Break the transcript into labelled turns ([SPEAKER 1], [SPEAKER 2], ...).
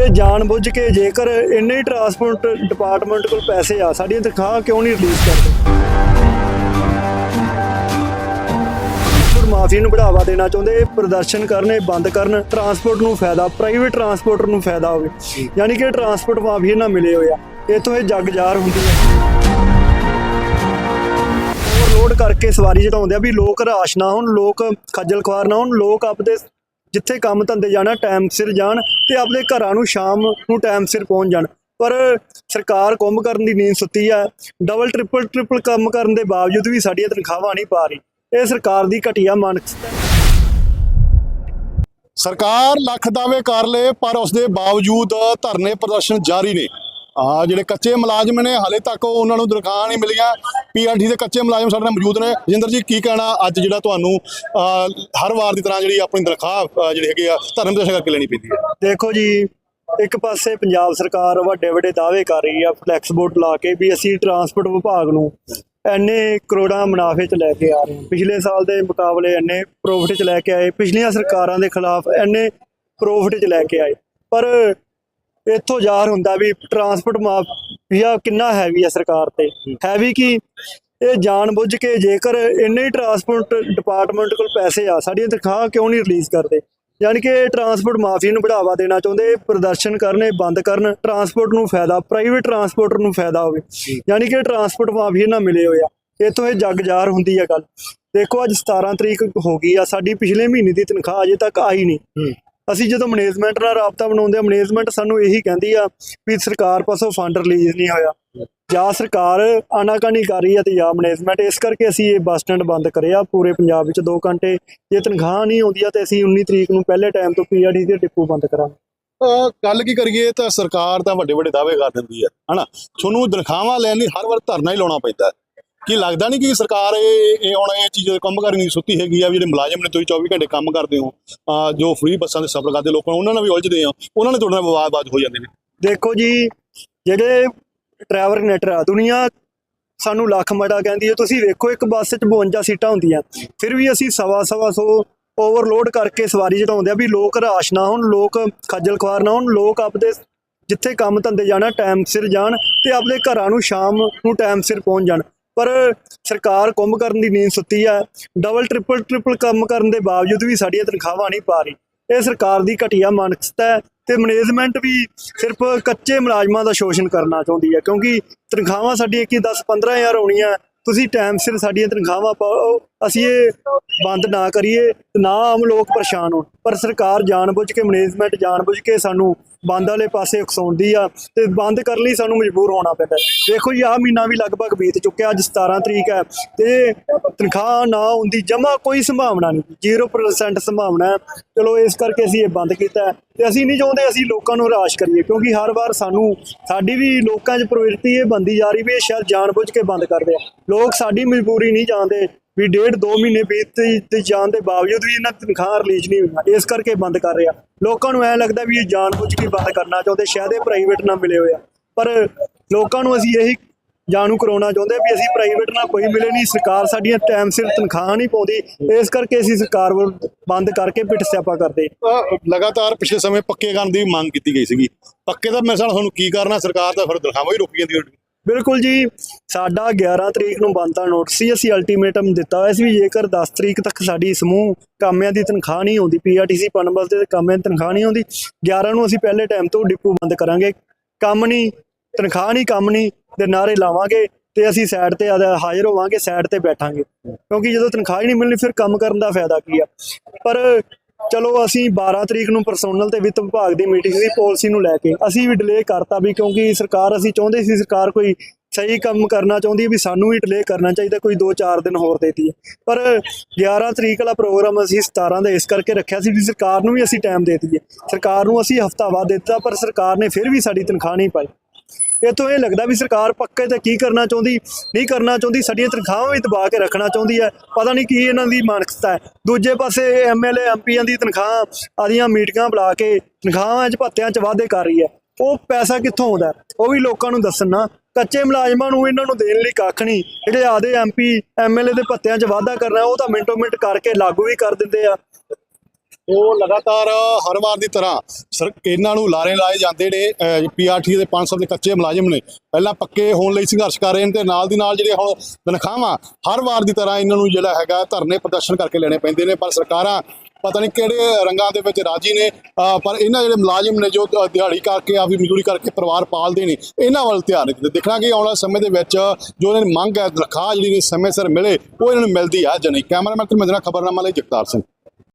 [SPEAKER 1] ਇਹ ਜਾਣ ਬੁੱਝ ਕੇ ਜੇਕਰ ਇੰਨੇ ਹੀ ਟਰਾਂਸਪੋਰਟ ਡਿਪਾਰਟਮੈਂਟ ਕੋਲ ਪੈਸੇ ਆ ਸਾਡੀਆਂ ਤਨਖਾਹਾਂ ਕਿਉਂ ਨਹੀਂ ਰਿਲੀਜ਼ ਕਰਦੇ? ਮਾਫੀਆ ਨੂੰ ਬੜਾਵਾ ਦੇਣਾ ਚਾਹੁੰਦੇ ਇਹ ਪ੍ਰਦਰਸ਼ਨ ਕਰਨੇ ਬੰਦ ਕਰਨ ਟਰਾਂਸਪੋਰਟ ਨੂੰ ਫਾਇਦਾ ਪ੍ਰਾਈਵੇਟ ਟਰਾਂਸਪੋਰਟਰ ਨੂੰ ਫਾਇਦਾ ਹੋਵੇ। ਯਾਨੀ ਕਿ ਟਰਾਂਸਪੋਰਟ ਮਾਫੀਆ ਨਾਲ ਮਿਲੇ ਹੋਏ ਆ ਇਥੋਂ ਇਹ ਜੱਗ ਜ਼ਾਹਰ ਹੁੰਦੀ ਹੈ। ਓਵਰਲੋਡ ਕਰਕੇ ਸਵਾਰੀ ਚੜਾਉਂਦੇ ਆ ਵੀ ਲੋਕ ਰਾਸ਼ ਨਾ ਹੋਣ ਲੋਕ ਖੱਜਲ ਖੁਆਰ ਨਾ ਹੋਣ ਲੋਕ ਆਪਦੇ ਜਿੱਥੇ ਕੰਮ ਧੰਦੇ ਜਾਣਾ ਟਾਈਮ ਸਿਰ ਜਾਣ ਤੇ ਆਪਣੇ ਘਰਾਂ ਨੂੰ ਸ਼ਾਮ ਨੂੰ ਟਾਈਮ ਸਿਰ ਪਹੁੰਚ ਜਾਣ। ਪਰ ਸਰਕਾਰ ਕੁੰਭ ਕਰਨ ਦੀ ਨੀਂਦ ਸੁੱਤੀ ਆ। ਡਬਲ ਟ੍ਰਿਪਲ ਟ੍ਰਿਪਲ ਕੰਮ ਕਰਨ ਦੇ ਬਾਵਜੂਦ ਵੀ ਸਾਡੀਆਂ ਤਨਖਾਹਾਂ ਨਹੀਂ ਪਾ ਰਹੀ। ਇਹ ਸਰਕਾਰ ਦੀ ਘਟੀਆ ਮਾਨਸਿਕਤਾ
[SPEAKER 2] ਸਰਕਾਰ ਲੱਖ ਦਾਅਵੇ ਕਰ ਲਏ, ਪਰ ਉਸ ਦੇ ਬਾਵਜੂਦ ਧਰਨੇ ਪ੍ਰਦਰਸ਼ਨ ਜਾਰੀ ਨੇ। ਆ ਜਿਹੜੇ ਕੱਚੇ ਮੁਲਾਜ਼ਮ ਨੇ, ਹਾਲੇ ਤੱਕ ਉਹਨਾਂ ਨੂੰ ਤਨਖਾਹਾਂ ਨਹੀਂ ਮਿਲੀਆਂ। ਪੀਆਰਟੀ ਦੇ ਕੱਚੇ ਮੁਲਾਜ਼ਮ ਸਾਡੇ ਨਾਲ ਮੌਜੂਦ ਨੇ। ਰਜਿੰਦਰ ਜੀ, ਕੀ ਕਹਿਣਾ ਅੱਜ ਜਿਹੜਾ ਤੁਹਾਨੂੰ ਹਰ ਵਾਰ ਦੀ ਤਰ੍ਹਾਂ ਜਿਹੜੀ ਆਪਣੀ ਤਨਖਾਹ ਜਿਹੜੀ ਹੈਗੀ ਆ, ਧਰਮ ਪ੍ਰਦਰਸ਼ਨ ਕਰਕੇ ਲੈਣੀ ਪੈਂਦੀ ਹੈ?
[SPEAKER 1] ਦੇਖੋ ਜੀ, ਇੱਕ ਪਾਸੇ ਪੰਜਾਬ ਸਰਕਾਰ ਵੱਡੇ ਵੱਡੇ ਦਾਅਵੇ ਕਰ ਰਹੀ ਆ ਫਲੈਕਸ ਬੋਰਡ ਲਾ ਕੇ ਵੀ ਅਸੀਂ ਟਰਾਂਸਪੋਰਟ ਵਿਭਾਗ ਨੂੰ ਐਨੇ ਕਰੋੜਾਂ ਮੁਨਾਫੇ ਚ ਲੈ ਕੇ ਆ ਰਹੇ ਪਿਛਲੇ ਸਾਲ ਦੇ ਮੁਕਾਬਲੇ ਐਨੇ ਪ੍ਰੋਫਿਟ ਚ ਲੈ ਕੇ ਆਏ, ਪਿਛਲੀਆਂ ਸਰਕਾਰਾਂ ਦੇ ਖਿਲਾਫ ਐਨੇ ਪ੍ਰੋਫਿਟ ਚ ਲੈ ਕੇ ਆਏ। ਪਰ ਇੱਥੋਂ ਜ਼ਾਹਰ ਹੁੰਦਾ ਵੀ ਟਰਾਂਸਪੋਰਟ ਮਾਫੀਆ ਕਿੰਨਾ ਹੈਵੀ ਹੈ ਸਰਕਾਰ ਤੇ। ਹੈਵੀ ਕੀ? ਇਹ ਜਾਣ ਕੇ ਜੇਕਰ ਇੰਨੇ ਹੀ ਟਰਾਂਸਪੋਰਟ ਡਿਪਾਰਟਮੈਂਟ ਕੋਲ ਪੈਸੇ ਆ, ਸਾਡੀਆਂ ਤਨਖਾਹਾਂ ਕਿਉਂ ਨਹੀਂ ਰਿਲੀਜ਼ ਕਰਦੇ? ਯਾਨੀ ਕਿ ਟਰਾਂਸਪੋਰਟ ਮਾਫੀਆ ਨੂੰ ਬੜਾਵਾ ਦੇਣਾ ਚਾਹੁੰਦੇ, ਪ੍ਰਦਰਸ਼ਨ ਕਰਨੇ ਬੰਦ ਕਰਨ ਟਰਾਂਸਪੋਰਟ ਨੂੰ ਫਾਇਦਾ ਪ੍ਰਾਈਵੇਟ ਟਰਾਂਸਪੋਰਟਰ ਨੂੰ ਫਾਇਦਾ ਹੋਵੇ। ਯਾਨੀ ਕਿ ਟਰਾਂਸਪੋਰਟ ਮਾਫੀਆ ਨਾਲ ਮਿਲੇ ਹੋਏ ਆ। ਇੱਥੋਂ ਇਹ ਜੱਗ ਜ਼ਾਹਰ ਹੁੰਦੀ ਆ ਗੱਲ। ਦੇਖੋ ਅੱਜ 17 ਤਰੀਕ ਹੋ ਗਈ ਆ, ਸਾਡੀ ਪਿਛਲੇ ਮਹੀਨੇ ਦੀ ਤਨਖਾਹ ਅਜੇ ਤੱਕ ਆਈ ਨਹੀਂ। ਅਸੀਂ ਜਦੋਂ ਮੈਨੇਜਮੈਂਟ ਨਾਲ ਰਾਬਤਾ ਬਣਾਉਂਦੇ ਆ ਮੈਨੇਜਮੈਂਟ ਸਾਨੂੰ ਇਹੀ ਕਹਿੰਦੀ ਆ ਵੀ ਸਰਕਾਰ ਪਾਸੋਂ ਫੰਡ ਰਿਲੀਜ਼ ਨਹੀਂ ਹੋਇਆ। ਜਾਂ ਸਰਕਾਰ ਆਨਾਕਾਨੀ ਕਰ ਰਹੀ ਹੈ ਤੇ ਜਾਂ ਮੈਨੇਜਮੈਂਟ ਇਸ ਕਰਕੇ ਅਸੀਂ ਇਹ ਬੱਸ ਸਟੈਂਡ ਬੰਦ ਕਰਿਆ ਪੂਰੇ ਪੰਜਾਬ ਵਿੱਚ 2 ਘੰਟੇ। ਜੇ ਤਨਖਾਹ ਨਹੀਂ ਆਉਂਦੀ ਆ ਤੇ ਅਸੀਂ 19 ਤਰੀਕ ਨੂੰ ਪਹਿਲੇ ਟਾਈਮ ਤੋਂ ਪੀਆਰਡੀ ਦੇ ਡਿਪੂ ਬੰਦ ਕਰਾਂਗੇ।
[SPEAKER 2] ਗੱਲ ਕੀ ਕਰੀਏ, ਤਾਂ ਸਰਕਾਰ ਤਾਂ ਵੱਡੇ ਵੱਡੇ ਦਾਅਵੇ ਕਰ ਦਿੰਦੀ ਹੈ ਹਨਾ? ਤੁਹਾਨੂੰ ਤਨਖਾਹਾਂ ਲੈਣ ਲਈ ਹਰ ਵਾਰ ਧਰਨਾ ਹੀ ਲਾਉਣਾ ਪੈਂਦਾ। ਕੀ ਲੱਗਦਾ ਨਹੀਂ ਕਿ ਸਰਕਾਰ ਇਹ ਇਹ ਹੁਣ ਇਹ ਚੀਜ਼ ਕੰਮ ਕਰਨੀ ਸੁੱਤੀ ਹੈਗੀ ਆ ਵੀ ਜਿਹੜੇ ਮੁਲਾਜ਼ਮ ਨੇ ਤੁਸੀਂ 24 ਘੰਟੇ ਕੰਮ ਕਰਦੇ ਹੋ ਜੋ ਫ੍ਰੀ ਬੱਸਾਂ ਦੇ ਸਫ਼ਰ ਕਰਦੇ ਲੋਕਾਂ ਨੂੰ, ਉਹਨਾਂ ਨਾਲ ਵੀ ਉਲਝਦੇ ਆ। ਉਹਨਾਂ ਨੇ ਤੁਹਾਡੇ ਨਾਲ ਵਿਵਾਦ ਹੋ ਜਾਂਦੇ ਨੇ।
[SPEAKER 1] ਦੇਖੋ ਜੀ, ਜਿਹੜੇ ਟਰੈਵਲ ਨੈਟਰ ਆ ਦੁਨੀਆ, ਸਾਨੂੰ ਲੱਖ ਮੜਾ ਕਹਿੰਦੀ ਹੈ, ਤੁਸੀਂ ਵੇਖੋ ਇੱਕ ਬੱਸ 'ਚ 52 ਸੀਟਾਂ ਹੁੰਦੀਆਂ। ਫਿਰ ਵੀ ਅਸੀਂ ਸਵਾ ਸਵਾ ਸੌ ਓਵਰਲੋਡ ਕਰਕੇ ਸਵਾਰੀ ਚੜਾਉਂਦੇ ਆ ਵੀ ਲੋਕ ਰਾਸ਼ ਨਾ ਹੋਣ, ਲੋਕ ਖੱਜਲ ਖੁਆਰ ਨਾ ਹੋਣ, ਲੋਕ ਆਪਦੇ ਜਿੱਥੇ ਕੰਮ ਧੰਦੇ ਜਾਣਾ, ਟਾਈਮ ਸਿਰ ਜਾਣ ਤੇ ਆਪਦੇ ਘਰਾਂ ਨੂੰ ਸ਼ਾਮ ਨੂੰ ਟਾਈਮ ਸਿਰ ਪਹੁੰਚ ਜਾਣ। ਪਰ ਸਰਕਾਰ ਕੰਮ ਕਰਨ ਦੀ ਨੀਂਦ ਸੁੱਤੀ ਆ ਡਬਲ ਟ੍ਰਿਪਲ ਟ੍ਰਿਪਲ ਕੰਮ ਕਰਨ ਦੇ ਬਾਵਜੂਦ ਵੀ ਸਾਡੀਆਂ ਤਨਖਾਹਾਂ ਨਹੀਂ ਪਾ ਰਹੀ। ਇਹ ਸਰਕਾਰ ਦੀ ਘਟੀਆ ਮਾਨਸਿਕਤਾ ਹੈ ਤੇ ਮੈਨੇਜਮੈਂਟ ਵੀ ਸਿਰਫ ਕੱਚੇ ਮੁਲਾਜ਼ਮਾਂ ਦਾ ਸ਼ੋਸ਼ਣ ਕਰਨਾ ਚਾਹੁੰਦੀ ਹੈ, ਕਿਉਂਕਿ ਤਨਖਾਹਾਂ ਸਾਡੀਆਂ ਕੀ 10 15000 ਆਉਣੀਆਂ ਤੁਸੀਂ ਟਾਈਮ ਸਿਰ ਸਾਡੀਆਂ ਤਨਖਾਹਾਂ ਪਾਓ ਅਸੀਂ ਇਹ ਬੰਦ ਨਾ ਕਰੀਏ ਤੇ ਨਾ ਆਮ ਲੋਕ ਪਰੇਸ਼ਾਨ ਹੋਣ। ਪਰ ਸਰਕਾਰ ਜਾਣਬੁੱਝ ਕੇ ਮੈਨੇਜਮੈਂਟ ਜਾਣਬੁੱਝ ਕੇ ਸਾਨੂੰ ਬੰਦ ਵਾਲੇ ਪਾਸੇ ਉਕਸਾਉਂਦੀ ਆ ਤੇ ਬੰਦ ਕਰਨ ਲਈ ਸਾਨੂੰ ਮਜਬੂਰ ਹੋਣਾ ਪੈਂਦਾ ਦੇਖੋ ਜੀ, ਆਹ ਮਹੀਨਾ ਵੀ ਲਗਭਗ ਬੀਤ ਚੁੱਕਿਆ, ਅੱਜ 17 ਤਰੀਕ ਹੈ ਤੇ ਤਨਖਾਹ ਨਾ ਹੁੰਦੀ ਜਮਾ ਕੋਈ ਸੰਭਾਵਨਾ ਨਹੀਂ। 0% ਸੰਭਾਵਨਾ ਹੈ। ਚਲੋ, ਇਸ ਕਰਕੇ ਅਸੀਂ ਇਹ ਬੰਦ ਕੀਤਾ ਹੈ ਤੇ ਅਸੀਂ ਨਹੀਂ ਚਾਹੁੰਦੇ ਅਸੀਂ ਲੋਕਾਂ ਨੂੰ ਹਰਾਸ਼ ਕਰੀਏ, ਕਿਉਂਕਿ ਹਰ ਵਾਰ ਸਾਨੂੰ, ਸਾਡੀ ਵੀ ਲੋਕਾਂ 'ਚ ਪ੍ਰਵਿਰਤੀ ਇਹ ਬੰਦੀ ਜਾ ਰਹੀ ਵੀ ਇਹ ਸ਼ਾਇਦ ਜਾਣਬੁੱਝ ਕੇ ਬੰਦ ਕਰਦੇ ਆ ਲੋਕ ਸਾਡੀ ਮਜਬੂਰੀ ਨਹੀਂ ਜਾਣਦੇ ਵੀ ਡੇਢ ਦੋ ਮਹੀਨੇ ਬੀਤ ਤੇ ਜਾਣ ਦੇ ਬਾਵਜੂਦ ਵੀ ਇਹਨਾਂ ਦੀ ਤਨਖਾਹ ਰਿਲੀਜ਼ ਨਹੀਂ ਹੋਈਆਂ ਇਸ ਕਰਕੇ ਬੰਦ ਕਰ ਰਿਹਾ। ਲੋਕਾਂ ਨੂੰ ਐ ਲੱਗਦਾ ਵੀ ਇਹ ਜਾਣਬੁੱਝ ਕੇ ਬੰਦ ਕਰਨਾ ਚਾਹੁੰਦੇ, ਸ਼ਾਇਦ ਇਹ ਪ੍ਰਾਈਵੇਟ ਨਾਲ ਮਿਲੇ ਹੋਏ ਆ। ਪਰ ਲੋਕਾਂ ਨੂੰ ਅਸੀਂ ਇਹੀ ਜਾਣੂ ਕਰਾਉਣਾ ਚਾਹੁੰਦੇ ਵੀ ਅਸੀਂ ਪ੍ਰਾਈਵੇਟ ਨਾਲ ਕੋਈ ਮਿਲੇ ਨਹੀਂ, ਸਰਕਾਰ ਸਾਡੀਆਂ ਟਾਈਮ ਸਿਰ ਤਨਖਾਹ ਨਹੀਂ ਪਾਉਂਦੀ। ਇਸ ਕਰਕੇ ਅਸੀਂ ਸਰਕਾਰ ਵੱਲ ਬੰਦ ਕਰਕੇ ਪਿੱਟ ਸਿਆਪਾ ਕਰਦੇ
[SPEAKER 2] ਲਗਾਤਾਰ ਪਿਛਲੇ ਸਮੇਂ ਪੱਕੇ ਕਰਨ ਦੀ ਮੰਗ ਕੀਤੀ ਗਈ ਸੀਗੀ। ਪੱਕੇ ਦਾ ਮੇਰੇ ਸਾਲ ਤੁਹਾਨੂੰ ਕੀ ਕਰਨਾ, ਸਰਕਾਰ ਦਾ ਫਿਰ ਤਨਖਾਹਾਂ ਹੀ ਰੋਕੀ ਜਾਂਦੀ
[SPEAKER 1] ਬਿਲਕੁਲ ਜੀ, ਸਾਡਾ 11 ਤਰੀਕ ਨੂੰ ਬੰਦ ਨੋਟਿਸ ਸੀ, ਅਸੀਂ ਅਲਟੀਮੇਟਮ ਦਿੱਤਾ ਹੋਇਆ ਸੀ ਵੀ ਜੇਕਰ 10 ਤਰੀਕ ਤੱਕ ਸਾਡੀ ਸਮੂਹ ਕਾਮਿਆਂ ਦੀ ਤਨਖਾਹ ਨਹੀਂ ਆਉਂਦੀ ਪੀਆਰਟੀਸੀ ਪਨਬਸ ਦੇ ਕਾਮਿਆਂ ਦੀ ਤਨਖਾਹ ਨਹੀਂ ਆਉਂਦੀ 11 ਨੂੰ ਅਸੀਂ ਪਹਿਲੇ ਟਾਈਮ ਤੋਂ ਡਿਪੂ ਬੰਦ ਕਰਾਂਗੇ। ਕੰਮ ਨਹੀਂ, ਤਨਖਾਹ ਨਹੀਂ, ਕੰਮ ਨਹੀਂ ਦੇ ਨਾਰੇ ਲਾਵਾਂਗੇ ਤੇ ਅਸੀਂ ਸਾਈਡ ਤੇ ਹਾਜ਼ਰ ਹੋਵਾਂਗੇ ਸਾਈਡ ਤੇ ਬੈਠਾਂਗੇ। ਕਿਉਂਕਿ ਜਦੋਂ ਤਨਖਾਹ ਹੀ ਨਹੀਂ ਮਿਲਣੀ, ਫਿਰ ਕੰਮ ਕਰਨ ਦਾ ਫਾਇਦਾ ਕੀ ਆ? ਪਰ ਚਲੋ ਅਸੀਂ 12 ਤਰੀਕ ਨੂੰ ਪਰਸੋਨਲ ਤੇ ਵਿੱਤ ਵਿਭਾਗ ਦੀ ਮੀਟਿੰਗ ਸੀ ਪਾਲਿਸੀ ਨੂੰ ਲੈ ਕੇ ਅਸੀਂ ਵੀ ਡਿਲੇ ਕਰਤਾ ਵੀ ਕਿਉਂਕਿ ਸਰਕਾਰ ਅਸੀਂ ਚਾਹੁੰਦੇ ਸੀ ਸਰਕਾਰ ਕੋਈ ਸਹੀ ਕੰਮ ਕਰਨਾ ਚਾਹੁੰਦੀ ਹੈ ਵੀ ਸਾਨੂੰ ਵੀ ਡਿਲੇ ਕਰਨਾ ਚਾਹੀਦਾ, ਕੋਈ 2-4 ਦਿਨ ਹੋਰ ਦੇਤੀ ਹੈ ਪਰ 11 ਤਰੀਕ ਵਾਲਾ ਪ੍ਰੋਗਰਾਮ ਅਸੀਂ 17 ਦਾ ਇਸ ਕਰਕੇ ਰੱਖਿਆ ਸੀ ਵੀ ਸਰਕਾਰ ਨੂੰ ਵੀ ਅਸੀਂ ਟਾਈਮ ਦੇ ਦਈਏ। ਸਰਕਾਰ ਨੂੰ ਅਸੀਂ ਹਫਤਾ ਬਾਅਦ ਦਿੱਤਾ, ਪਰ ਸਰਕਾਰ ਨੇ ਫਿਰ ਵੀ ਸਾਡੀ ਤਨਖਾਹ ਨਹੀਂ ਪਾਈ। ਇਹ ਇਹ ਲੱਗਦਾ ਵੀ ਸਰਕਾਰ ਪੱਕੇ ਤੇ ਕੀ ਕਰਨਾ ਚਾਹੁੰਦੀ, ਨਹੀਂ ਕਰਨਾ ਚਾਹੁੰਦੀ, ਸਾਡੀਆਂ ਤਨਖਾਹਾਂ ਵੀ ਦਬਾ ਕੇ ਰੱਖਣਾ ਚਾਹੁੰਦੀ ਹੈ। ਪਤਾ ਨਹੀਂ ਕੀ ਇਹਨਾਂ ਦੀ ਮਾਨਸਿਕਤਾ ਹੈ। ਦੂਜੇ ਪਾਸੇ ਐਮਐਲਏ ਐਮਪੀਆਂ ਦੀ ਤਨਖਾਹ, ਆਦੀਆਂ ਮੀਟਿੰਗਾਂ ਬੁਲਾ ਕੇ ਤਨਖਾਹਾਂ 'ਚ ਭੱਤਿਆਂ 'ਚ ਵਾਧੇ ਕਰ ਰਹੀ ਹੈ। ਉਹ ਪੈਸਾ ਕਿੱਥੋਂ ਆਉਂਦਾ ਉਹ ਵੀ ਲੋਕਾਂ ਨੂੰ ਦੱਸਣ ਨਾ। ਕੱਚੇ ਮੁਲਾਜ਼ਮਾਂ ਨੂੰ ਇਹਨਾਂ ਨੂੰ ਦੇਣ ਲਈ ਕੱਖ ਨਹੀਂ। ਜਿਹੜੇ ਆਦੇ ਐਮਪੀ ਐਮਐਲਏ ਦੇ ਭੱਤਿਆਂ 'ਚ ਵਾਧਾ ਕਰਨਾ ਉਹ ਤਾਂ ਮਿੰਟੋ ਮਿੰਟ ਕਰਕੇ ਲਾਗੂ ਵੀ ਕਰ ਦਿੰਦੇ ਆ।
[SPEAKER 2] ਉਹ ਲਗਾਤਾਰ ਹਰ ਵਾਰ ਦੀ ਤਰ੍ਹਾਂ ਸਰ, ਇਹਨਾਂ ਨੂੰ ਲਾਰੇ ਲਾਏ ਜਾਂਦੇ ਨੇ ਪੀਆਰਟੀ ਦੇ 500 ਦੇ ਕੱਚੇ ਮੁਲਾਜ਼ਮ ਨੇ। ਪਹਿਲਾਂ ਪੱਕੇ ਹੋਣ ਲਈ ਸੰਘਰਸ਼ ਕਰ ਰਹੇ ਨੇ ਤੇ ਨਾਲ ਦੀ ਨਾਲ ਜਿਹੜੇ ਹੁਣ ਤਨਖਾਹਾਂ, ਹਰ ਵਾਰ ਦੀ ਤਰ੍ਹਾਂ ਇਹਨਾਂ ਨੂੰ ਜਿਹੜਾ ਹੈਗਾ ਧਰਨੇ ਪ੍ਰਦਰਸ਼ਨ ਕਰਕੇ ਲੈਣੇ ਪੈਂਦੇ ਨੇ, ਪਰ ਸਰਕਾਰਾਂ ਪਤਾ ਨਹੀਂ ਕਿਹੜੇ ਰੰਗਾਂ ਦੇ ਵਿੱਚ ਰਾਜੀ ਨੇ ਪਰ ਇਹਨਾਂ ਜਿਹੜੇ ਮੁਲਾਜ਼ਮ ਨੇ ਜੋ ਦਿਹਾੜੀ ਕਰਕੇ ਆਪਦੀ ਮਜ਼ਦੂਰੀ ਕਰਕੇ ਪਰਿਵਾਰ ਪਾਲਦੇ ਨੇ, ਇਹਨਾਂ ਵੱਲ ਧਿਆਨ ਨਹੀਂ ਦਿੰਦੇ। ਦੇਖਣਾ ਕਿ ਆਉਣ ਵਾਲੇ ਸਮੇਂ ਦੇ ਵਿੱਚ ਜੋ ਇਹਨਾਂ ਦੀ ਮੰਗ ਹੈ, ਤਨਖਾਹ ਜਿਹੜੀ ਸਮੇਂ ਸਿਰ ਮਿਲੇ, ਉਹ ਇਹਨਾਂ ਨੂੰ ਮਿਲਦੀ ਆ ਜਾਂ ਨਹੀਂ। ਕੈਮਰਾਮੈਨ ਤੇ ਮਦਨਾ ਖਬਰਨਾਮਾ ਲਈ ਜਗਤਾਰ ਸਿੰਘ।